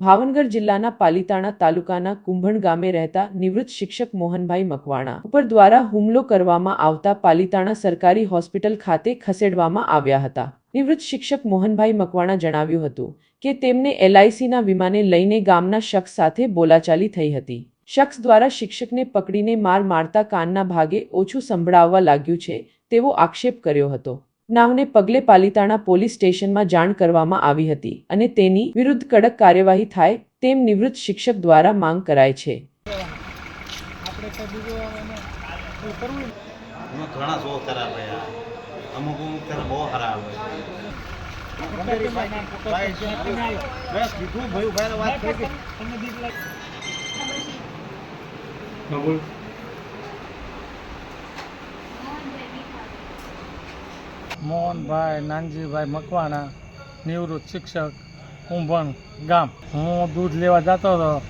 ભાવનગર જિલ્લાના પાલીતાણા તાલુકાના કુંભણ ગામે રહેતા નિવૃત્ત શિક્ષક મોહનભાઈ મકવાણા ઉપર દ્વારા હુમલો કરવામાં આવતા પાલીતાણા સરકારી હોસ્પિટલ ખાતે ખસેડવામાં આવ્યા હતા. નિવૃત્ત શિક્ષક મોહનભાઈ મકવાણા જણાવ્યું હતું કે તેમને એલઆઈસીના વિમાને લઈને ગામના શખ્સ સાથે બોલાચાલી થઈ હતી. શખ્સ દ્વારા શિક્ષકને પકડીને માર મારતા કાનના ભાગે ઓછું સંભળાવવા લાગ્યું છે તેવો આક્ષેપ કર્યો હતો. નાવને પગલે પાલિતાણા પોલીસ સ્ટેશનમાં જાણ કરવામાં આવી હતી અને તેની વિરુદ્ધ કડક કાર્યવાહી થાય તેમ નિવૃત્ત શિક્ષક દ્વારા માંગ કરાય છે. અમુક અમુક બહુ ખરાબ હોય ગમે તે ભાઈના ફોટો ભાઈ, છે, તમે આવો. બસ કીધું ભાઈ ભાઈને વાત થઈ ગઈ તમને બીક લાગે? મોહનભાઈ નાનજીભાઈ મકવાણા નિવૃત્ત શિક્ષક કુંભણ ગામ. હું દૂધ લેવા જતો હતો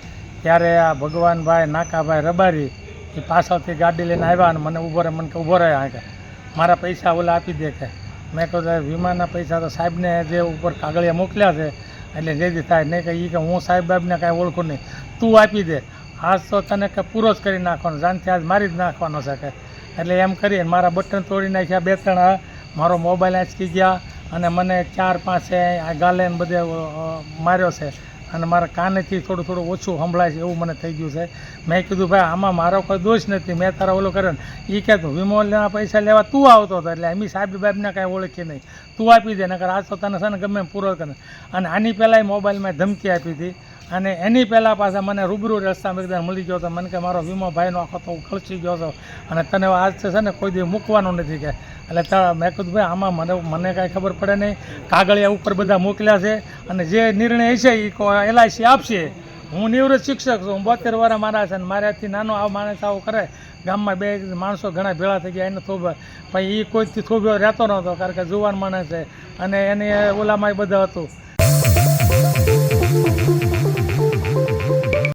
ત્યારે આ ભગવાનભાઈ નાકાભાઈ રબારી એ પાછળથી ગાડી લઈને આવ્યા અને મને ઊભો રહે મને કે ઊભો રહે કે મારા પૈસા ઓલા આપી દે કે. મેં કહ્યું "સાહેબ, વીમાના પૈસા તો સાહેબને જે ઉપર કાગળિયા મોકલ્યા છે એટલે જેથી થાય. નહીં કે એ કે હું સાહેબ બાબને કાંઈ ઓળખું નહીં. તું આપી દે. આજ તો તને કે પૂરો જ કરી નાખવાનો જાનથી આજ મારી જ નાખવાનો છે કે. એટલે એમ કરીને મારા બટન તોડી નાખ્યા બે ત્રણ. મારો મોબાઈલ આંચકી ગયા અને મને ચાર પાંચ છે આ ગાલે બધે માર્યો છે. અને મારા કાનેથી થોડું થોડું ઓછું સંભળાય છે એવું મને થઈ ગયું છે. મેં કીધું, ભાઈ, આમાં મારો કોઈ દોષ નથી. મેં તારા ઓલો કર્યો ને. એ કહેતું વિમોલના પૈસા લેવા તું આવતો હતો, એટલે એમ સાહેબ બાબને કાંઈ ઓળખી નહીં. તું આપી દે, નકર આજ તો તને છે ને ગમે પૂરો કરે. અને આની પહેલાંય મોબાઈલમાં ધમકી આપી હતી. અને એની પહેલાં પાછા મને રૂબરૂ રસ્તામાં એકદમ મળી ગયો હતો. મને કે મારો વીમો ભાઈનો આખો તો ખર્ચી ગયો હતો અને તને આજ છે ને કોઈ દી મૂકવાનું નથી કે. એટલે મેં કીધું ભાઈ આમાં મને મને કાંઈ ખબર પડે નહીં. કાગળિયા ઉપર બધા મોકલ્યા છે અને જે નિર્ણય છે એ એલઆઈસી આપશે. હું નિવૃત્ત શિક્ષક છું, હું બોતેર વર્ષ મારા છે અને મારાથી નાનો આ માણસ આવું કરે. ગામમાં બે માણસો ઘણા ભેળા થઈ ગયા, એને થોભે. પછી એ કોઈથી થોભ્યો રહેતો નહોતો, કારણ કે જુવાન માણસ છે અને એને ઓલામાં બધા હતું.